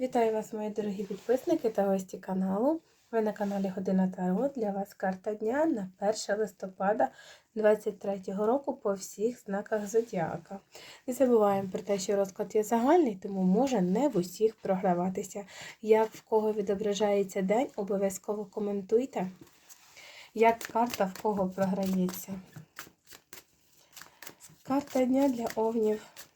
Вітаю вас, мої дорогі підписники та гості каналу. Ви на каналі Година Таро. Для вас карта дня на 1 листопада 2023 року по всіх знаках Зодіака. Не забуваємо про те, що розклад є загальний, тому може не в усіх програватися. Як в кого відображається день, обов'язково коментуйте. Як карта в кого програється. Карта дня для овнів.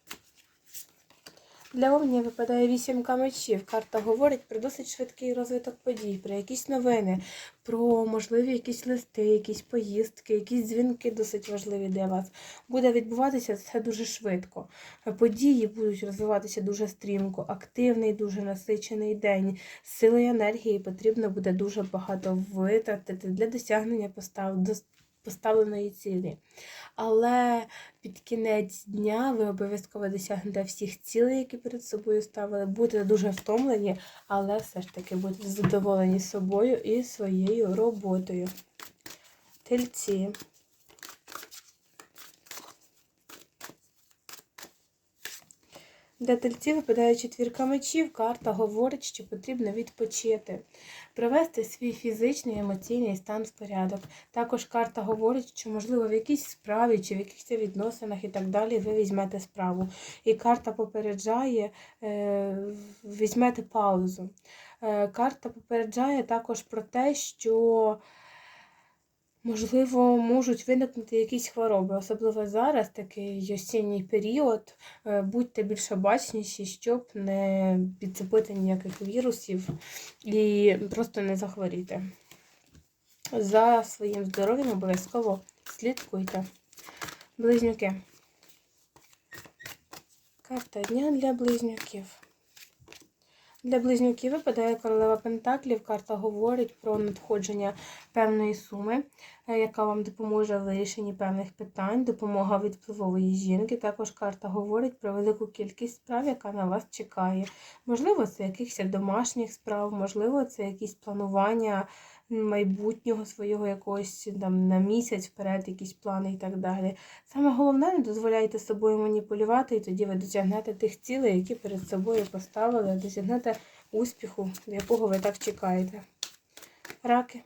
Для Овні випадає вісімка мечів. Карта говорить про досить швидкий розвиток подій, про якісь новини, про можливі якісь листи, якісь поїздки, якісь дзвінки досить важливі для вас. Буде відбуватися це дуже швидко. Події будуть розвиватися дуже стрімко, активний, дуже насичений день. Сили і енергії потрібно буде дуже багато витратити для досягнення постав поставленої цілі. Але під кінець дня ви обов'язково досягнете всіх цілей, які перед собою ставили. Будете дуже втомлені, але все ж таки будете задоволені собою і своєю роботою. Тельці. Для тельців випадає четвірка мечів. Карта говорить, що потрібно відпочити, привести свій фізичний емоційний стан в порядок. Також карта говорить, що, можливо, в якійсь справі чи в якихось відносинах і так далі ви візьмете справу. І карта попереджає, е, візьмете паузу. Е, карта попереджає також про те, що Можливо, можуть виникнути якісь хвороби, особливо зараз, такий осінній період. Е, будьте більш обачніші, щоб не підцепити ніяких вірусів і просто не захворіти. За своїм здоров'ям обов'язково слідкуйте. Близнюки. Карта дня для близнюків. Для близнюків випадає королева Пентаклів. Карта говорить про надходження певної суми, е, яка вам допоможе в вирішенні певних питань, допомога від впливової жінки. Також карта говорить про велику кількість справ, яка на вас чекає. Можливо, це якихось домашніх справ, можливо, це якісь планування майбутнього свого якогось там на місяць вперед, якісь плани і так далі. Саме головне, не дозволяйте собою маніпулювати, і тоді ви досягнете тих цілей, які перед собою поставили, досягнете успіху, якого ви так чекаєте. Раки.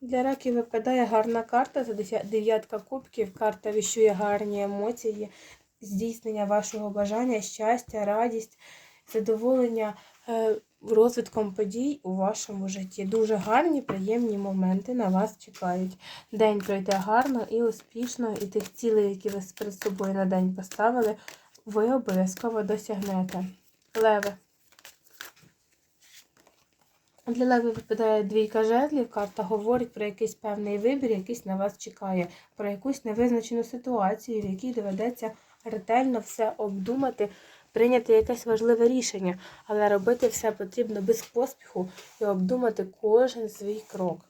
Для раків випадає гарна карта, за дев'ятка кубків. Карта віщує гарні емоції, здійснення вашого бажання, щастя, радість задоволення е, розвитком подій у вашому житті. Дуже гарні, приємні моменти на вас чекають. День пройде гарно і успішно, і тих цілей, які ви перед собою на день поставили, ви обов'язково досягнете. Леве. Для леви випадає двійка жезлів, карта говорить про якийсь певний вибір, якийсь на вас чекає, про якусь невизначену ситуацію, в якій доведеться ретельно все обдумати, прийняти якесь важливе рішення, але робити все потрібно без поспіху і обдумати кожен свій крок.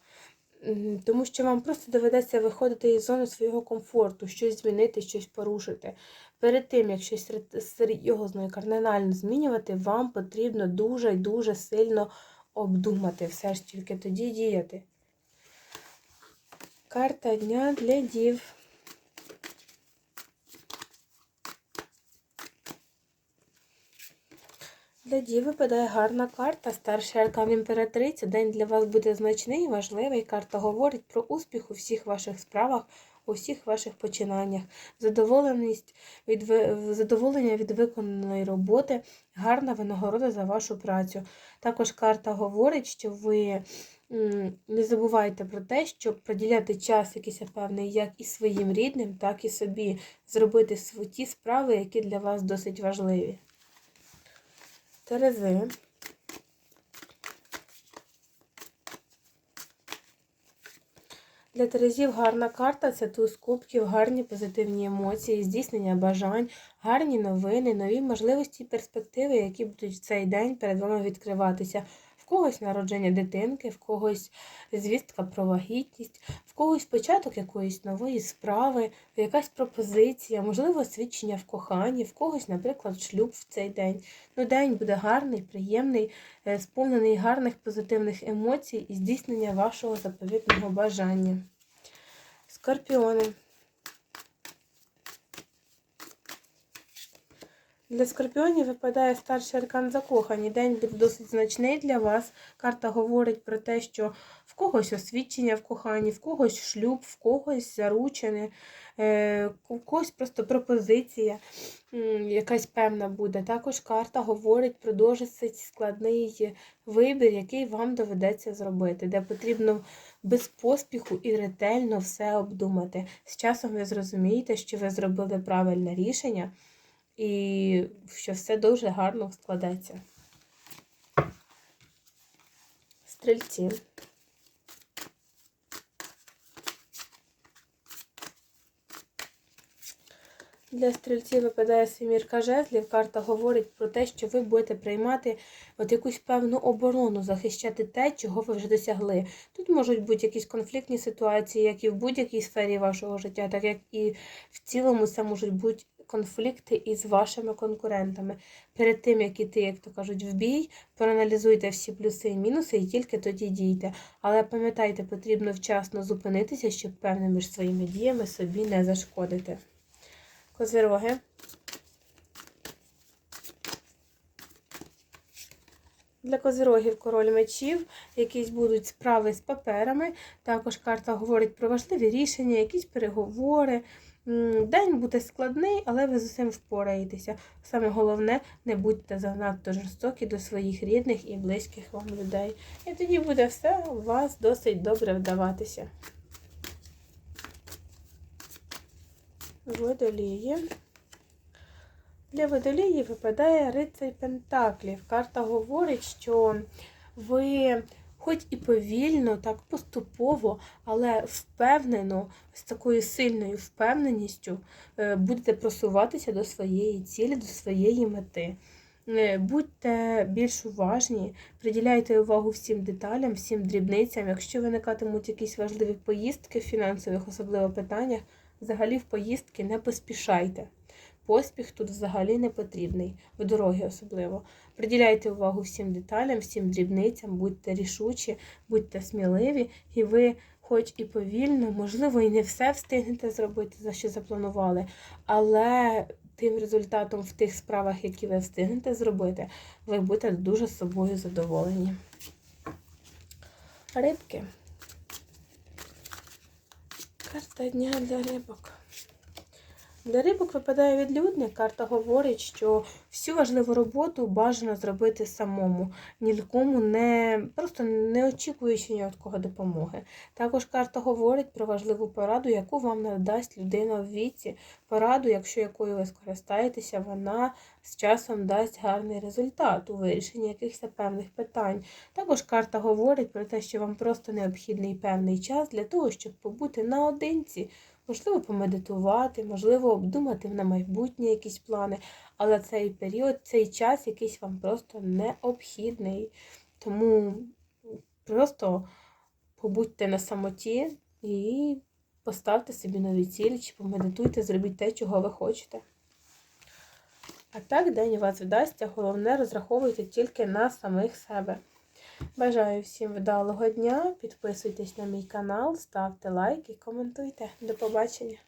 Тому що вам просто доведеться виходити із зони свого комфорту, щось змінити, щось порушити. Перед тим, як щось серйозно і кардинально змінювати, вам потрібно дуже і дуже сильно обдумати все ж тільки тоді діяти. Карта дня для дів. Для Діви випадає гарна карта. Старший аркан імператриця. День для вас буде значний і важливий. Карта говорить про успіх у всіх ваших справах, у всіх ваших починаннях, задоволеність від задоволення від виконаної роботи, гарна винагорода за вашу працю. Також карта говорить, що ви не забувайте про те, щоб приділяти час якийсь певний як і своїм рідним, так і собі, зробити ті справи, які для вас досить важливі. Терези. Для Терезів гарна карта це туз кубків, гарні позитивні емоції, здійснення бажань, гарні новини, нові можливості і перспективи, які будуть в цей день перед вами відкриватися в когось народження дитинки, в когось звістка про вагітність, в когось початок якоїсь нової справи, якась пропозиція, можливо, свідчення в коханні, в когось, наприклад, шлюб в цей день. Ну, День буде гарний, приємний, е, сповнений гарних позитивних емоцій і здійснення вашого заповітного бажання. Скорпіони. Для скорпіонів випадає старший аркан закохані. День буде досить значний для вас. Карта говорить про те, що в когось освідчення в коханні, в когось шлюб, в когось заручене, у когось просто пропозиція якась певна буде. Також карта говорить про досить складний вибір, який вам доведеться зробити, де потрібно без поспіху і ретельно все обдумати. З часом ви зрозумієте, що ви зробили правильне рішення і що все дуже гарно складеться. Стрільці. Для стрільців випадає семірка жезлів. Карта говорить про те, що ви будете приймати от якусь певну оборону, захищати те, чого ви вже досягли. Тут можуть бути якісь конфліктні ситуації, як і в будь-якій сфері вашого життя, так як і в цілому це можуть бути конфлікти із вашими конкурентами. Перед тим, як іти, як то кажуть, в бій, проаналізуйте всі плюси і мінуси і тільки тоді дійте. Але пам'ятайте, потрібно вчасно зупинитися, щоб певними ж своїми діями собі не зашкодити. Козироги. Для козирогів король мечів, якісь будуть справи з паперами. Також карта говорить про важливі рішення, якісь переговори. День буде складний, але ви з усім впораєтеся. Саме головне, не будьте занадто жорстокі до своїх рідних і близьких вам людей. І тоді буде все у вас досить добре вдаватися. Водолії. Для водолії випадає рицарь Пентаклів. Карта говорить, що ви, хоч і повільно, так поступово, але впевнено, з такою сильною впевненістю е, будете просуватися до своєї цілі, до своєї мети. Е, Будьте більш уважні, приділяйте увагу всім деталям, всім дрібницям. Якщо виникатимуть якісь важливі поїздки в фінансових, особливо питаннях, взагалі в поїздки не поспішайте. Поспіх тут взагалі не потрібний, в дорогі особливо. Приділяйте увагу всім деталям, всім дрібницям, будьте рішучі, будьте сміливі, і ви, хоч і повільно, можливо, і не все встигнете зробити, за що запланували, але тим результатом в тих справах, які ви встигнете зробити, ви будете дуже собою задоволені. Рибки. Карта дня для рибок. Для рибок випадає відлюдник. Карта говорить, що всю важливу роботу бажано зробити самому, ні кому не просто не очікуючи ні від кого допомоги. Також карта говорить про важливу пораду, яку вам надасть людина в віці. Пораду, якщо якою ви скористаєтеся, вона з часом дасть гарний результат у вирішенні якихось певних питань. Також карта говорить про те, що вам просто необхідний певний час для того, щоб побути наодинці. Можливо, помедитувати, можливо, обдумати на майбутнє якісь плани, але цей період, цей час якийсь вам просто необхідний. Тому просто побудьте на самоті і поставте собі нові цілі, чи помедитуйте, зробіть те, чого ви хочете. А так день у вас вдасться, головне розраховуйте тільки на самих себе. Бажаю всім вдалого дня. Підписуйтесь на мій канал, ставте лайк і коментуйте. До побачення!